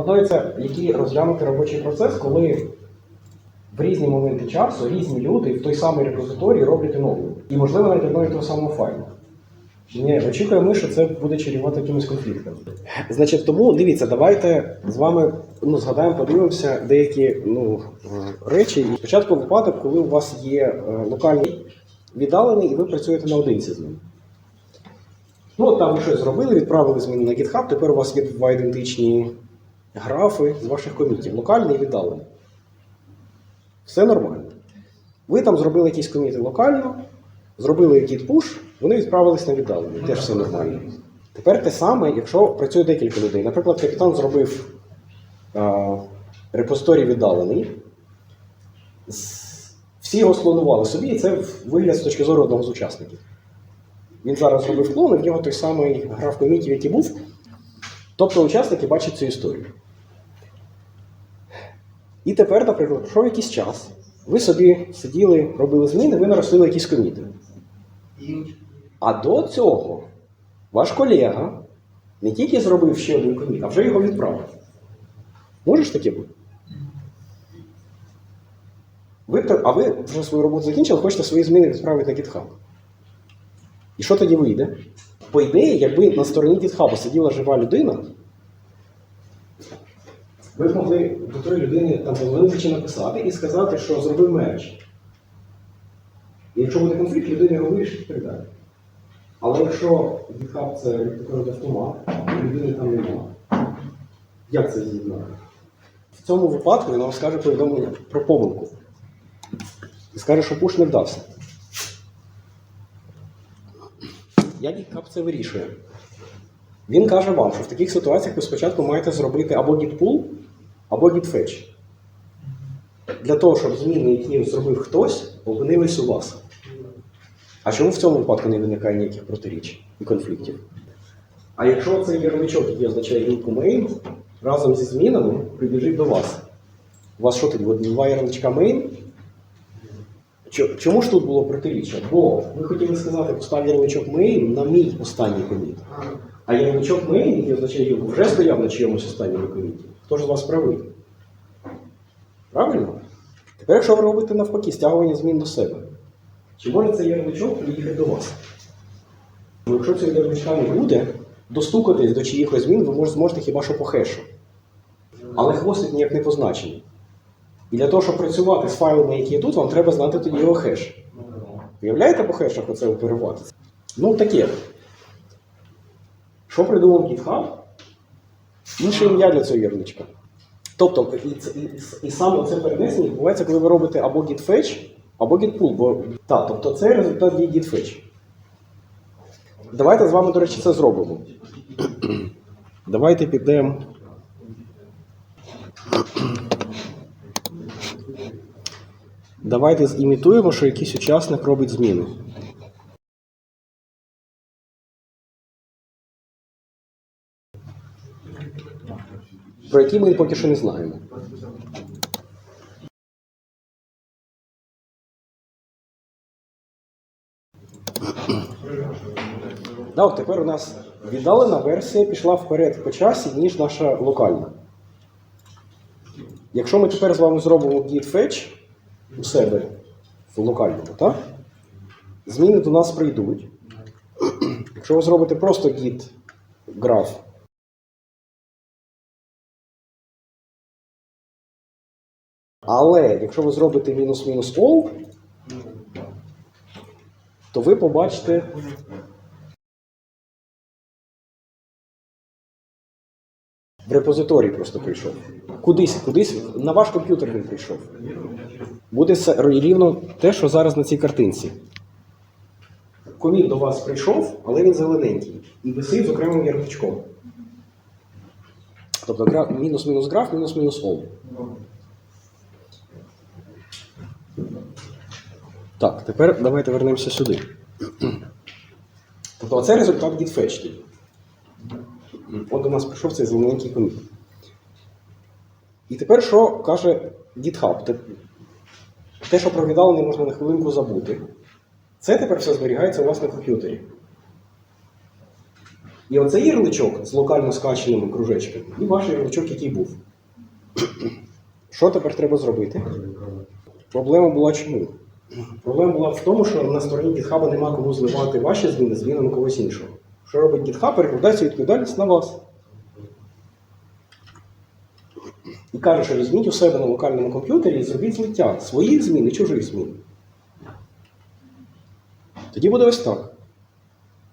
Пропонується, який розглянути робочий процес, коли в різні моменти часу різні люди в той самий репозиторій роблять оновлення. І, можливо, навіть одного і того самого файлу. Ні, очікуємо, що це буде чарівати якимось конфліктом. Значить, тому дивіться, давайте з вами ну, згадаємо, подивимося деякі ну, речі. Спочатку випадок, коли у вас є е, локальний віддалений, і ви працюєте наодинці з ним. Ну, там ви щось зробили, відправили зміни на GitHub, тепер у вас є два ідентичні графи з ваших комітів, локальний і віддалений. Все нормально. Ви там зробили якісь коміти локально, зробили git push, вони відправились на віддалений. Теж все нормально. Тепер те саме, якщо працює декілька людей. Наприклад, капітан зробив а, репозиторій віддалений, всі його склонували собі, і це вигляд з точки зору одного з учасників. Він зараз зробив клон, і в нього той самий граф комітів, який був. Тобто учасники бачать цю історію. І тепер, наприклад, пройшов якийсь час, ви собі сиділи, робили зміни, ви наростили якісь коміти. А до цього ваш колега не тільки зробив ще один коміт, а вже його відправив. Може ж таке бути? Ви, а ви вже свою роботу закінчили, хочете свої зміни відправити на GitHub. І що тоді вийде? По ідеї, якби на стороні GitHub сиділа жива людина, ви б могли до тої людини там позвонити чи написати і сказати, що зробив мерч. І якщо буде конфлікт, людина його вирішить і так далі. Але якщо GitHub це то кажуть, автомат, і людини там немає, як це з'єднати? В цьому випадку він вам скаже повідомлення про помилку. І скаже, що пуш не вдався. Як GitHub це вирішує? Він каже вам, що в таких ситуаціях ви спочатку маєте зробити або git pull, або git fetch. Для того, щоб зміни, які зробив хтось, опинились у вас. А чому в цьому випадку не виникає ніяких протиріч і конфліктів? А якщо цей ярличок, який означає лінку main, разом зі змінами прибіжить до вас. У вас що тоді? Два ярличка main? Чо- Чому ж тут було протиріччя? Бо ви хотіли сказати, постав ярличок main на мій останній коміт. А ярличок main, який означає його, вже стояв на чиємусь останньому коміті. Хто ж з вас правий? Правильно? Тепер, якщо ви робите навпаки стягування змін до себе, чи може цей ярличок приїхати до вас? Бо якщо цього ярличка не буде, достукатись до чиїхось змін ви зможете хіба що по хешу. Але хвостик ніяк не позначений. І для того, щоб працювати з файлами, які є тут, вам треба знати тоді його хеш. Уявляєте по хешах оце оперувати? Ну, таке. Що придумав GitHub? Інше ім'я для цього ярличка. Тобто, і, це- і, і саме це перенесення відбувається, коли ви робите або git fetch, або git pull. Бо, та, тобто це результат є git fetch. Давайте з вами, до речі, це зробимо. Давайте підемо. Давайте зімітуємо, що якийсь учасник робить зміни. Про які ми поки що не знаємо. От тепер у нас віддалена версія пішла вперед по часі, ніж наша локальна. Якщо ми тепер з вами зробимо git fetch у себе в локальному, так? зміни до нас прийдуть. Якщо ви зробите просто git graph, але якщо ви зробите мінус-мінус all, то ви побачите в репозиторій просто прийшов. Кудись, кудись, на ваш комп'ютер він прийшов. Буде рівно те, що зараз на цій картинці. Коміт до вас прийшов, але він зелененький. І висить з окремим ярличком. Тобто мінус-мінус граф, мінус-мінус all. Так, тепер давайте вернемося сюди. Тобто це результат GitFetch. тоді. От до нас прийшов цей зелененький коміт. І тепер що каже GitHub? Те- що про віддалений можна на хвилинку забути. Це тепер все зберігається у вас на комп'ютері. І оцей ярличок з локально скаченими кружечками, і ваш ярличок, який був. Що тепер треба зробити? Проблема була чому? Проблема була в тому, що на стороні GitHub нема кому зливати ваші зміни змінами когось іншого. Що робить GitHub? Перекладає відповідальність на вас. І каже, що візьміть у себе на локальному комп'ютері і зробіть злиття своїх змін і чужих змін. Тоді буде ось так.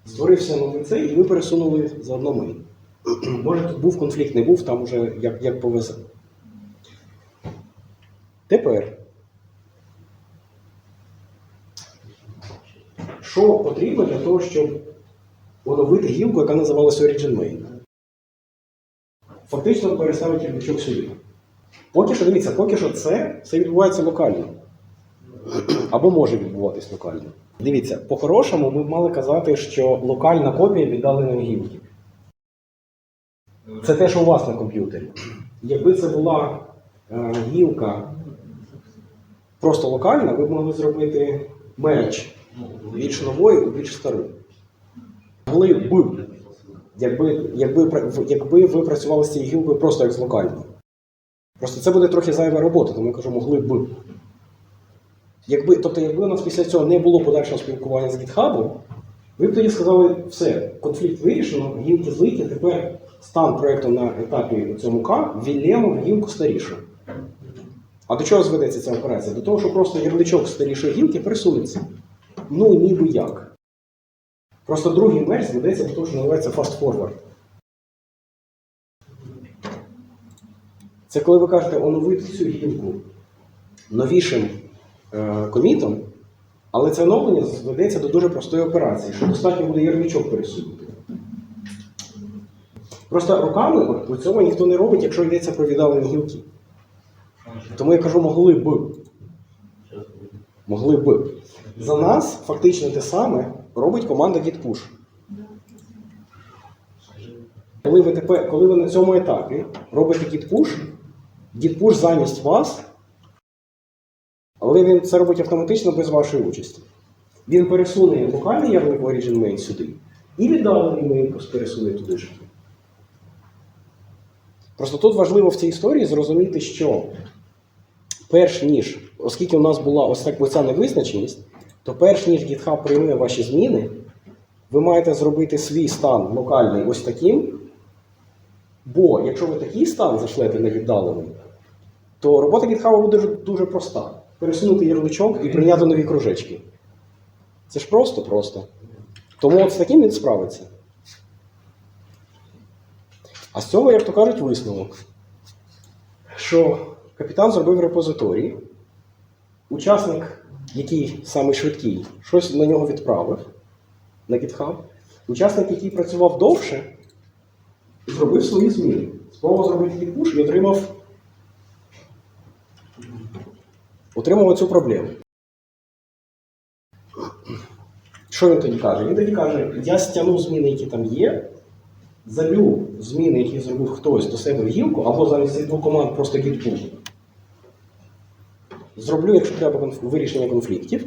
Створився новий цей, і ви пересунули заодно мейн. Може, тут був конфлікт, не був, там уже як, як повезе. Тепер. Що потрібно для того, щоб оновити гілку, яка називалася Origin Main? Фактично переставити ярличок сюди. Поки що, дивіться, поки що це все відбувається локально. Або може відбуватись локально. Дивіться, по-хорошому ми б мали казати, що локальна копія віддаленої гілки. Це те, що у вас на комп'ютері. Якби це була е, гілка просто локальна, ви б могли зробити мерч більш нової у більш б, якби, якби, якби ви працювали з цією гілкою просто як з локальною. Просто це буде трохи зайва робота, тому я кажу, могли б. Якби, тобто, якби у нас після цього не було подальшого спілкування з GitHub, ви б тоді сказали, все, конфлікт вирішено, гілки злиті, тепер стан проєкту на етапі цьому К вілємо в гілку старішу. А до чого зведеться ця операція? До того, що просто ярличок старішої гілки пересунеться. Ну, ніби як. Просто другий мерч зведеться до того, що називається fast forward. Це коли ви кажете оновити цю гілку новішим е, комітом, але це оновлення зведеться до дуже простої операції, що достатньо буде ярличок пересунути. Просто руками у цього ніхто не робить, якщо йдеться про віддалені гілки. Тому я кажу, могли б. Могли б. За нас фактично те саме робить команда git-push. Коли ви, тепер, коли ви на цьому етапі робите git-push, git-push замість вас, але він це робить автоматично без вашої участі. Він пересуне локальний ярлик Origin Main сюди і віддалений main пересуне туди ж. Просто тут важливо в цій історії зрозуміти, що перш ніж, оскільки у нас була ось так ця невизначеність, то перш ніж GitHub прийме ваші зміни, ви маєте зробити свій стан локальний ось таким. Бо якщо ви такий стан зашлете на віддалений, то робота GitHub буде дуже, дуже проста. Пересунути ярличок і прийняти нові кружечки. Це ж просто просто. Тому от з таким він справиться. А з цього, як то кажуть, висновок, що капітан зробив репозиторій, учасник, який самий швидкий, щось на нього відправив на GitHub, учасник, який працював довше, зробив свої зміни. Спробував зробити гітпуш і отримав, отримав цю проблему. Що він тоді каже? Він тоді каже, я стягну зміни, які там є, залю зміни, які зробив хтось до себе в гілку, або замість цих двох команд просто гітпуш. Зроблю, якщо треба вирішення конфліктів,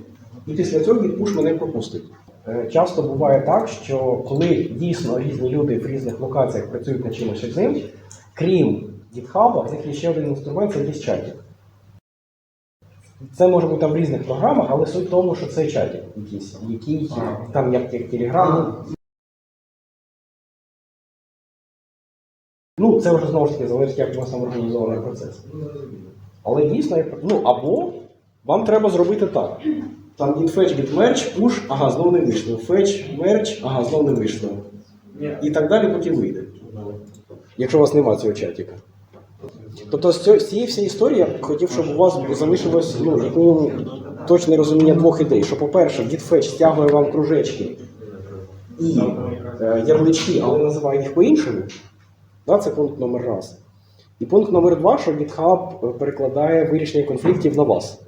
і після цього гітпуш мене пропустить. Е, Часто буває так, що коли дійсно різні люди в різних локаціях працюють над чимось одним, крім GitHub, в них є ще один інструмент це чатик. Це може бути там в різних програмах, але суть в тому, що це чатик якийсь, який там як, як Telegram. Ну, це вже знову ж таки залежить, як у вас там організований процес. Але дійсно, як- ну або вам треба зробити так. Там git merge, push, ага, знову не вийшло. Fetch, merge, ага, знову не вийшло. І так далі, поки вийде. Якщо у вас немає цього чатика. Тобто з цієї всієї історії я хотів, щоб у вас залишилось ну, точне розуміння двох ідей. Що, по-перше, git стягує вам кружечки і е, ярлички, але називає їх по-іншому. Да, це пункт номер раз. І пункт номер два, що GitHub перекладає вирішення конфліктів на вас.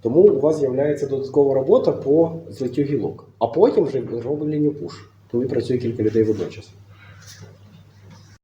Тому у вас з'являється додаткова робота по злиттю гілок. А потім вже робленню пуш, коли працює кілька людей водночас.